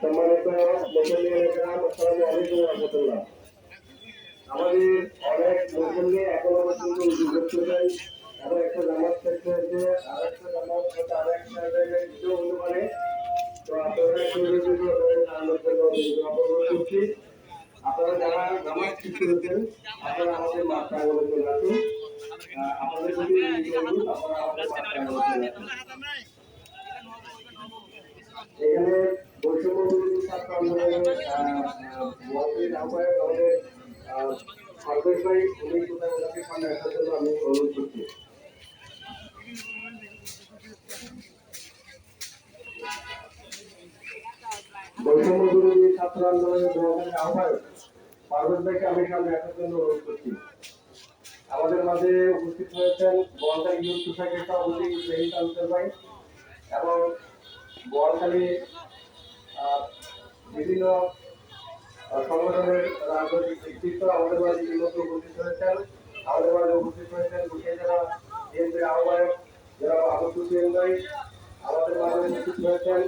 সম্মানিত আমাদের অনেক মুসল্লি এখনও পর্যন্ত করতেছেন এবং একটা নামাজ শেষ হয়েছে আর একটা নামাজ হয়তো আর একটা জায়গায় দিতেও হতে পারে। তো আপনারা করছি, আপনারা যারা নামাজ ঠিক করেছেন, আপনারা আমাদের প্রাঙ্গণে চলে আসুন। যদি আপনারা আমাদের চলে আসুন। এখানে বৈষম্য বিরোধী ছাত্র আন্দোলনের মহাসচিব আহ্বায়ক আমাদের সর্বেশ ভাই জন্য আমি অনুরোধ করছি বৈষম্য বিরোধী ছাত্র আন্দোলনের মহাসচিব আহ্বায়ক পারভেজ ভাইকে আমি সামনে আসার জন্য অনুরোধ করছি আমাদের মাঝে উপস্থিত হয়েছেন বলটা ইউথ সোসাইটির সভাপতি শহীদ আনসার ভাই এবং আহ, বিভিন্ন সংগঠনের রাজনৈতিক ব্যক্তিত্ব আমাদের মাঝে ইতিমধ্যে উপস্থিত হয়েছেন। আমাদের মাঝে উপস্থিত হয়েছেন বিশেষ যারা বিএনপির আহ্বায়ক যারা সুফিয়ান ভাই। আমাদের মাঝে উপস্থিত হয়েছেন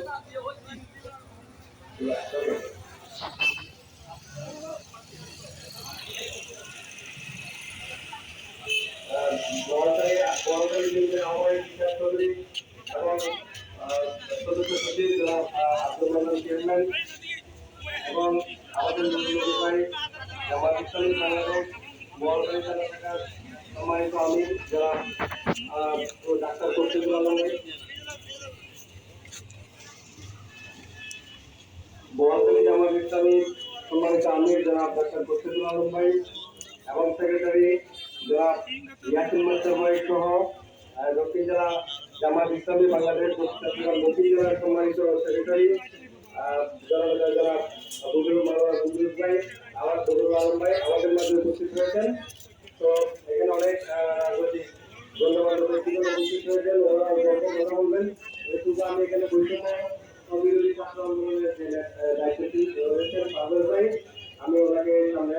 এবং সদস্য সচিব আব্দুল এবং আমাদের মুখ্যমন্ত্রী ভাই জামাত ইসলামী বাংলাদেশ শাখার সম্মানিত আমির যারা ডাক্তার কর্তৃকুল আলম ভাই বোয়ালখালী জামাত ইসলামী সম্মানিত যারা ডাক্তার কর্তৃকুল আলম এবং সেক্রেটারি যারা ইয়াসিন মাস্টার ভাই সহ দক্ষিণ জেলা জামাত ইসলামী বাংলাদেশ দক্ষিণ জেলার সম্মানিত সেক্রেটারি যারা বুজুর্গ মাওলানা বুজুর্গ ভাই, আমার বুজুর্গ আলম ভাই আমাদের মাঝে উপস্থিত হয়েছেন তো এখানে অনেক ধন্যবাদ উপস্থিত হয়েছেন ওরা আমি রয়েছেন আমি ওনাকে সামনে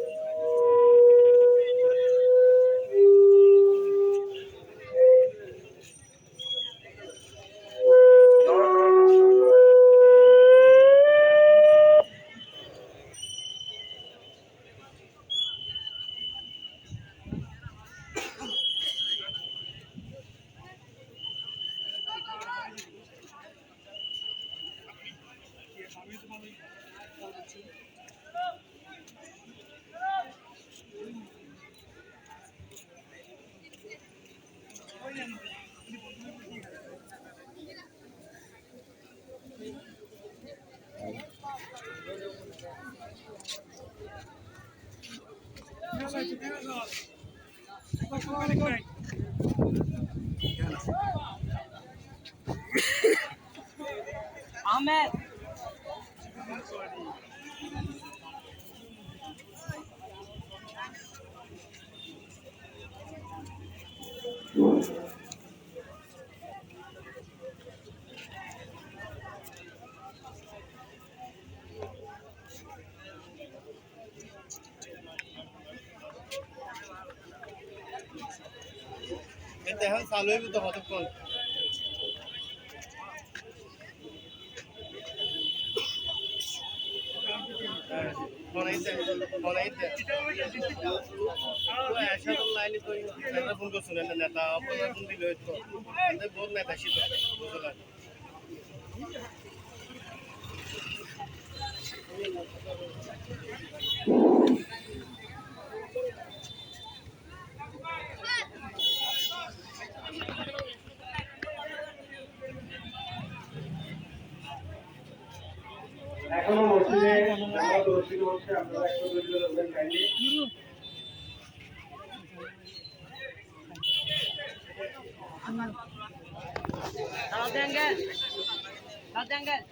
অনুরোধ করছি Ahmet. এটা এখন চালু তো কতক্ষণ? তো নেতা ফোন দিল নেতা ছিল বুঝলেন এখনও মসজিদে জামাত অনুষ্ঠিত হচ্ছে আপনারা একটু ধৈর্য ধরবেন kindly Kalau tenggal. Kalau tenggal. Mari দিব আপনাদের মধ্যে উপস্থিত আছেন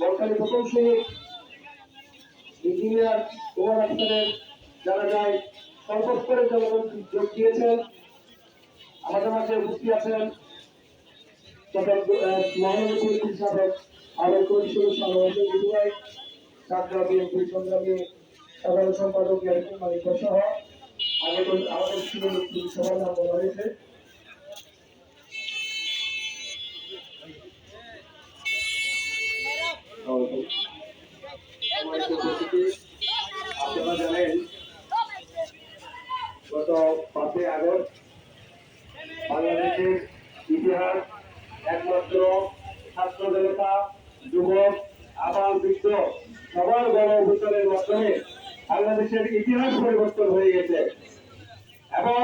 প্রথম শ্রেণির ইঞ্জিনিয়ার কুমার আক্তারের যারা যায়, সর্বস্তরের জনগণ যোগ দিয়েছেন। আমাদের মাঝে উপস্থিত আছেন সাধারণ সম্পাদক সহ আমাদের ছিল সবার নাম বলা হয়েছে সম্মানিত উপস্থিতি, আপনারা জানেন গত পাঁচই আগস্ট বাংলাদেশের ইতিহাস একমাত্র ছাত্র জনতা যুবক আবাল বৃদ্ধ সবার গণ অভ্যুত্থানের মাধ্যমে বাংলাদেশের ইতিহাস পরিবর্তন হয়ে গেছে এবং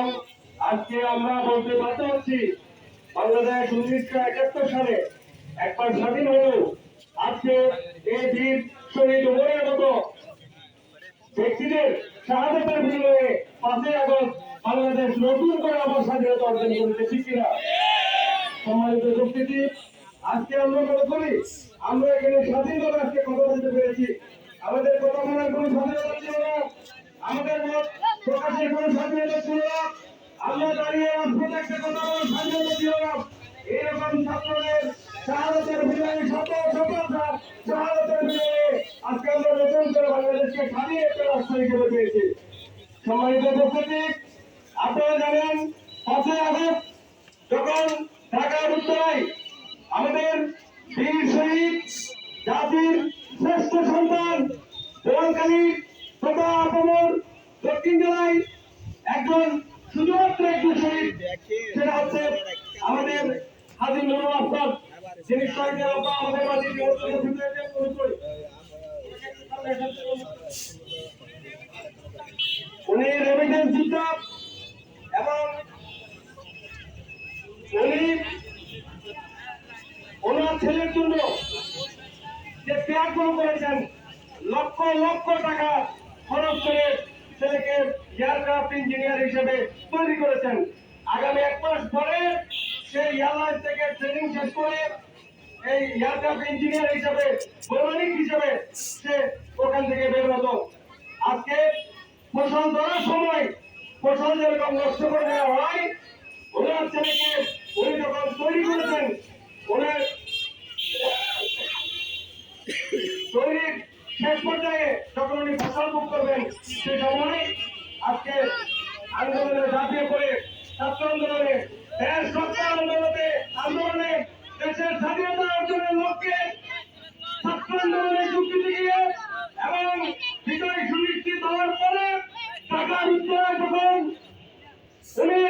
আজকে আমরা বলতে বাধ্য হচ্ছি বাংলাদেশ উনিশশো একাত্তর সালে একবার স্বাধীন হলেও আজকে নতুন করে আজকে আমরা মনে করি, আমরা এখানে স্বাধীনভাবে কথা বলতে পেরেছি। আমাদের কথা বলার কোনো স্বাধীনতা ছিল না, আমাদের মত প্রকাশের কোনো না, আমরা দাঁড়িয়ে অদ্ভুত একটা কথা বলার স্বাধীনতা ছিল না। এরকম ছাত্রদের শাহাদতের বিজয়ে শত শত শাহাদতের নতুন করে স্বাধীন একটা রাষ্ট্র হিসেবে পেয়েছি। সম্মানিত উপস্থিতি, আপনারা জানেন, পাঁচই আগস্ট যখন ঢাকার উত্তরায় আমাদের বীর শহীদ জাতির শ্রেষ্ঠ সন্তান বোয়ালকালী তথা আপমর দক্ষিণ জেলায় একজন শুধুমাত্র একজন শহীদ, সেটা হচ্ছে আমাদের হাজির আফসাদ যিনি শহীদের আব্বা আমাদের মাঝে। উনি রেমিটেন্স যোদ্ধা এবং উনি ওনার ছেলের জন্য যে ত্যাগগুলো করেছেন, লক্ষ লক্ষ টাকা খরচ করে ছেলেকে এয়ারক্রাফট ইঞ্জিনিয়ার হিসেবে তৈরি করেছেন আগামী এক মাস পরে সেই এয়ারলাইন্স থেকে ট্রেনিং শেষ করে এই এয়ারক্রাফট ইঞ্জিনিয়ার হিসেবে, বৈমানিক হিসেবে সে ওখান থেকে বের হতো আজকে ফসল ধরার সময় ফসল যেরকম নষ্ট করে দেওয়া হয়। ওনার ছেলেকে উনি যখন তৈরি করেছেন। ওনার তৈরির শেষ পর্যায়ে যখন উনি ফসল ভোগ করবেন, সে সময় আজকে আন্দোলনে ঝাঁপিয়ে পড়ে ছাত্র আন্দোলনে দেশ রক্ষা আন্দোলনে আন্দোলনে দেশের স্বাধীনতা অর্জনের লক্ষ্যে ছাত্র আন্দোলনে যুক্তি দিয়ে এবং বিজয় সুনিশ্চিত হওয়ার পরে ঢাকার উত্তরায় যখন উনি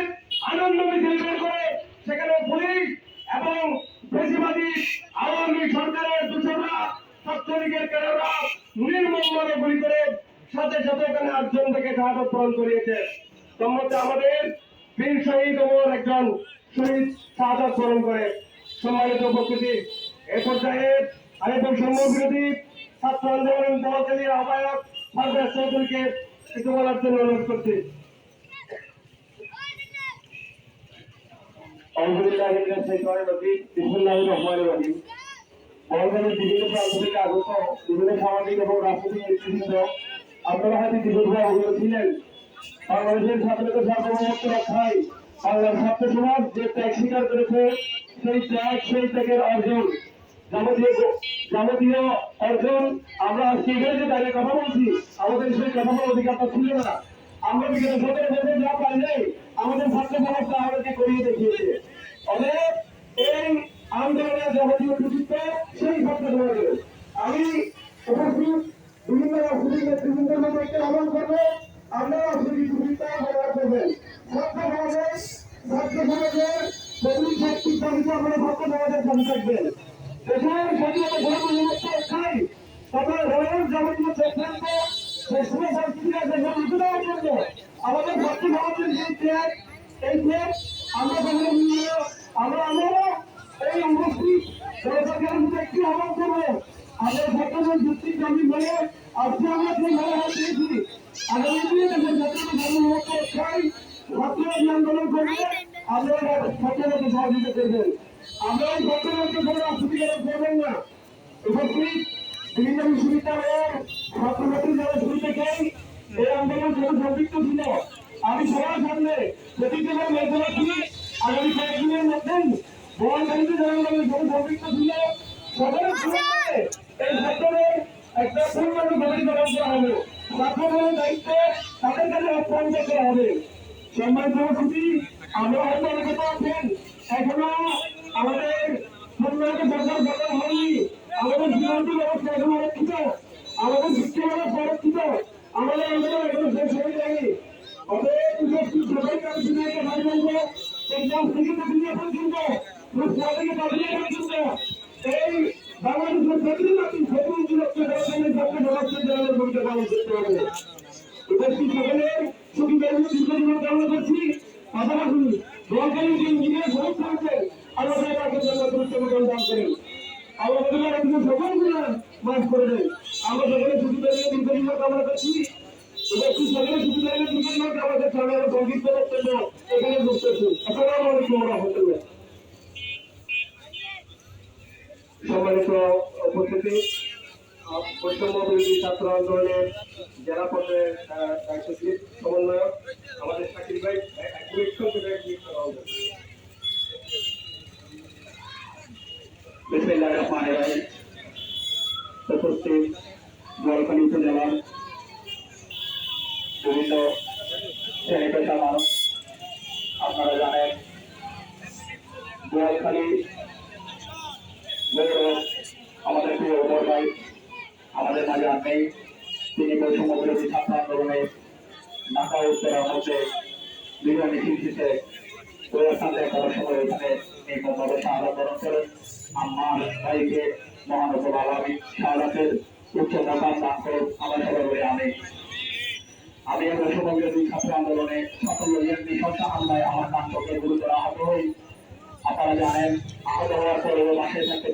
আনন্দ মিছিল বের করে সেখানে পুলিশ এবং বেশিবাদী আওয়ামী সরকারের দূষণরা ছাত্রলীগের কেরারা নির্মমভাবে গুলি করে সাথে সাথে এখানে আটজন থেকে শাহাদত বরণ করিয়েছে সম্মতে আমাদের বীর শহীদ ওমর একজন শহীদ শাহাদত বরণ করে। সম্মানিত উপস্থিতি, এ পর্যায়ে আমি বৈষম্য বিরোধী ছাত্র আন্দোলন দলকালীর আহ্বায়ক ফারদার চৌধুরীকে কিছু বলার জন্য অনুরোধ করছি। আপনারা হাতে অবগত ছিলেন। বাংলাদেশের স্বাধীনতা সার্বভৌমত্ব রক্ষায় বাংলার ছাত্র সমাজ যে ত্যাগ স্বীকার করেছে, সেই ত্যাগ, সেই ত্যাগের অর্জন, যাবতীয় অর্জন আমরা আজকে যে দাঁড়িয়ে কথা বলছি, আমাদের সেই কথা বলার অধিকারটা ছিল না। আমরা বিগত সতেরো বছর যা পারি নাই আমাদের ছাত্র সমাজটা আমাদেরকে করিয়ে দেখিয়েছে। অতএব এই আন্দোলনের যাবতীয় কৃতিত্ব সেই ছাত্র সমাজের। আমি উপস্থিত বিভিন্ন রাজনৈতিক নেতৃবৃন্দের মধ্যে আহ্বান করব, আপনারা সেই সুবিধা ব্যবহার করবেন ছাত্র সমাজের ছাত্র সমাজের প্রতি চালিত আপনারা ছাত্র সমাজের সাথে থাকবেন দেশের স্বাধীনতা ঘোষণা খাই তবে রয়ের যাবতীয় সিদ্ধান্ত যে সময় সংস্কৃতিরা দেশের উন্নয়নের জন্য আমাদের ছাত্র সমাজের যে ত্যাগ এই ত্যাগ আমরা কখনো ভুলব না। আমরা আমরা এই উপস্থিত দর্শকের মধ্যে একটি আহ্বান করব আমাদের ছাত্রদের যুক্তি দাবি বলে আজকে আমরা যে ভালো হাত পেয়েছি আগামী আন্দোলন করবে আমরা ছাত্রদেরকে সহযোগিতা করবেন আমরা এই কোনো অসুবিধা করবেন না। উপস্থিত বিভিন্ন বিশ্ববিদ্যালয়ের ছাত্রছাত্রী যারা শুরু থেকেই এই আন্দোলন সাথে সম্পৃক্ত ছিল, আমি সবার সামনে প্রতিদিন মেয়েছি আগামী কয়েকদিনের মধ্যেই সামনে এই ছাত্রদের একটা পূর্ণাঙ্গ কমিটি গঠন দায়িত্ব তাদের কাছে হস্তান্তর হবে। সম্মানিত আমরা হয়তো অনেকে তো আছেন এখনও আমাদের পূর্ণাঙ্গ সরকার হয়নি। আমাদের সীমান্ত ব্যবস্থা এখনও অরক্ষিত। আমাদের শিক্ষা ব্যবস্থা অরক্ষিত। আমাদের আন্দোলন এখনও শেষ হয়ে যায়নি অতএব শুনে একটা ভাই বলব। ক্লাস থেকে প্রক্রিয়া পর্যন্ত ক্লাস থেকে প্রক্রিয়া পর্যন্ত এই বাংলাদেশের প্রতিটি জাতি প্রতিটি লক্ষ্য দর্শনের পক্ষে ব্যবস্থা দেওয়ার ভূমিকা পালন করতে হবে। উপস্থিত সকলের সুবিধার দীর্ঘজীবন কামনা করছি? পাশাপাশি দোয়াকালী যে ইঞ্জিনিয়ার সমস্ত আছে আল্লাহ তাকে জন্য গুরুত্বপূর্ণ দান করেন আল্লাহ তালা একদিন সকল গুণা মাফ করে দেন আমরা সকলে সুবিধা নিয়ে দীর্ঘজীবন কামনা করছি। উপস্থিত সকলে সুবিধা নিয়ে দীর্ঘজীবন কামনা করছি আমি আমার সংক্ষিপ্ত বক্তব্য এখানে করছি আসসালামু আলাইকুম রহমতুল্লাহ। সম্মানিত উপস্থিতি বৈষম্য বিরোধী ছাত্র আন্দোলনের জেলা পর্যায়ের দায়িত্বশীল সমন্বয়ক আমাদের শাকির ভাই এক মিনিট কথা বলবেন। বিসমিল্লাহ রহমান রহিম উপস্থিত বিভিন্ন শ্রেণি পেশা মানুষ আপনারা জানেন, গোয়ালখালী গৌরব আমাদের প্রিয় ওমর ভাই নেই। তিনি বৈষম্য বিরোধী ছাত্র আন্দোলনে ঢাকা উত্তরের মধ্যে হই। আপনারা জানেন, আহত হওয়ার মাসে থাকতে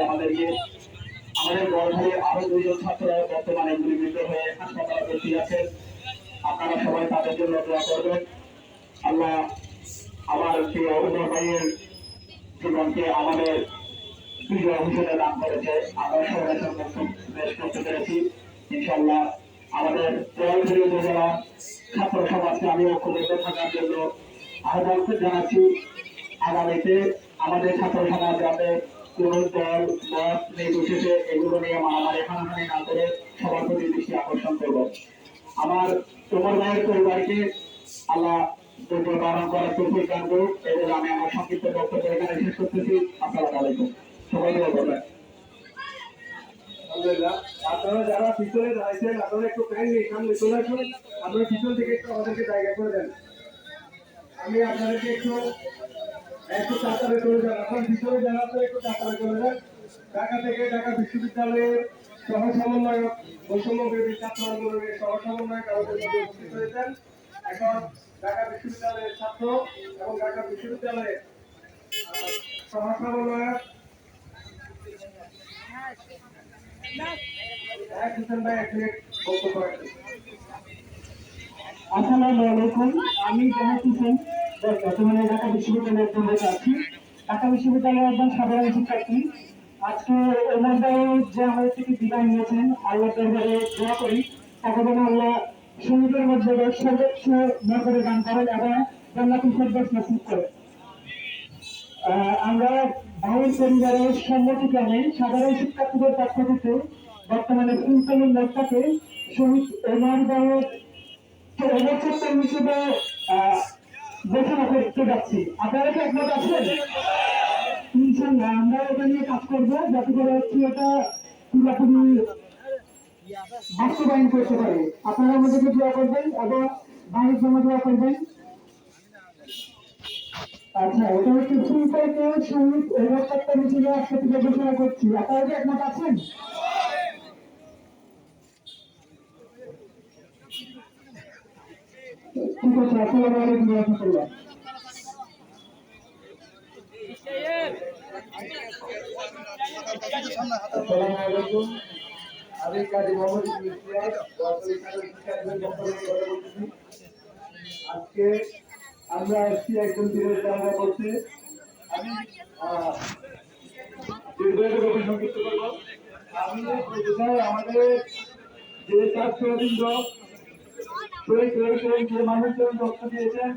আমাদেরকে। আমাদের গর্ভে আরও দুইজন ছাত্র বর্তমানে গুলিবিদ্ধ হয়ে হাসপাতালে ভর্তি আছেন। আপনারা সবাই তাদের জন্য দোয়া করবেন। আল্লাহ আমার সেই অভিনয় ভাইয়ের জীবনকে আমাদের বিজয় হিসেবে দান করেছে। আমরা সবাই বেশ করতে পেরেছি। ইনশাল্লাহ আমাদের জয়পুরী উপজেলা ছাত্র সমাজকে আমি ঐক্যবদ্ধ থাকার জন্য আহ্বান জানাচ্ছি। আগামীতে আমাদের ছাত্র সমাজ যাতে কোন দল, মত নির্বিশেষে এগুলো নিয়ে মারামারি হানাহানি না করে সবার প্রতি দৃষ্টি আকর্ষণ করব। আমার তোমার ভাইয়ের পরিবারকে আল্লাহ পালন করার এবং আমি আমার সংক্ষিপ্ত বক্তব্য এখানে শেষ করতেছি। আলাইকুম। সবাই আলহামদুলিল্লাহ। আপনারা যারা পিছনে দাঁড়াইছেন, আপনারা একটু কাইন্ডলি সামনে চলে আসুন। আপনারা পিছন থেকে একটু আমাদেরকে জায়গা করে দেন। আমি আপনাদেরকে একটু একটু চাতারে চলে যান আপনার পিছনে যারা আছে একটু চাতারে চলে যান। ঢাকা থেকে ঢাকা বিশ্ববিদ্যালয়ের সহ সমন্বয়ক বৈষম্য বিরোধী ছাত্র আন্দোলনের সহ সমন্বয়ক আমাদের মধ্যে উপস্থিত হয়েছেন। এখন ঢাকা বিশ্ববিদ্যালয়ের ছাত্র এবং ঢাকা বিশ্ববিদ্যালয়ের সহ সমন্বয়ক এক হোসেন ভাই, এক মিনিট বক্তব্য রাখবেন আসসালামু আলাইকুম। আমি জাহাজ হোসেন, বর্তমানে ঢাকা বিশ্ববিদ্যালয়ের প্রবেশ আছি। ঢাকা বিশ্ববিদ্যালয়ের একজন সাধারণ শিক্ষার্থী আজকে ভাই যে আমাদের থেকে বিদায় নিয়েছেন আল্লাহ দরবারে দোয়া করি। তাকে যেন আল্লাহ শহীদের মধ্যে সর্বোচ্চ মর্যাদা দান করেন এবং নসিব করেন। আমরা ভাইয়ের পরিবারের সাধারণ শিক্ষার্থীদের পক্ষ থেকে বর্তমানে লোকটাকে শহীদ ওমর ভাইয়ের চত্বর হিসেবে ঘোষণা করতে যাচ্ছি আপনারা কি একমত আছেন ইনশাল্লাহ আমরা এটা নিয়ে কাজ করব যাতে করে হচ্ছে এটা পুরোপুরি বাস্তবায়ন করতে পারে আপনারা আমাদেরকে দোয়া করবেন এবং ভাইয়ের জন্য দোয়া করবেন আচ্ছা এটা হচ্ছে ফুলটাকে শহীদ ওমর চত্বর হিসেবে একসাথে ঘোষণা করছি আপনারা কি একমত আছেন? ঠিক আছে আসসালামু আলাইকুম রহমতুল্লাহ আসসালামু আলাইকুম। আজকে আমরা আসছি একজন দিনের জানাজা করতে আমি সংযুক্ত করব আমি আমাদের যে ছাত্রবৃন্দ শহীদ হয়েছেন যে মানুষজন রক্ত দিয়েছেন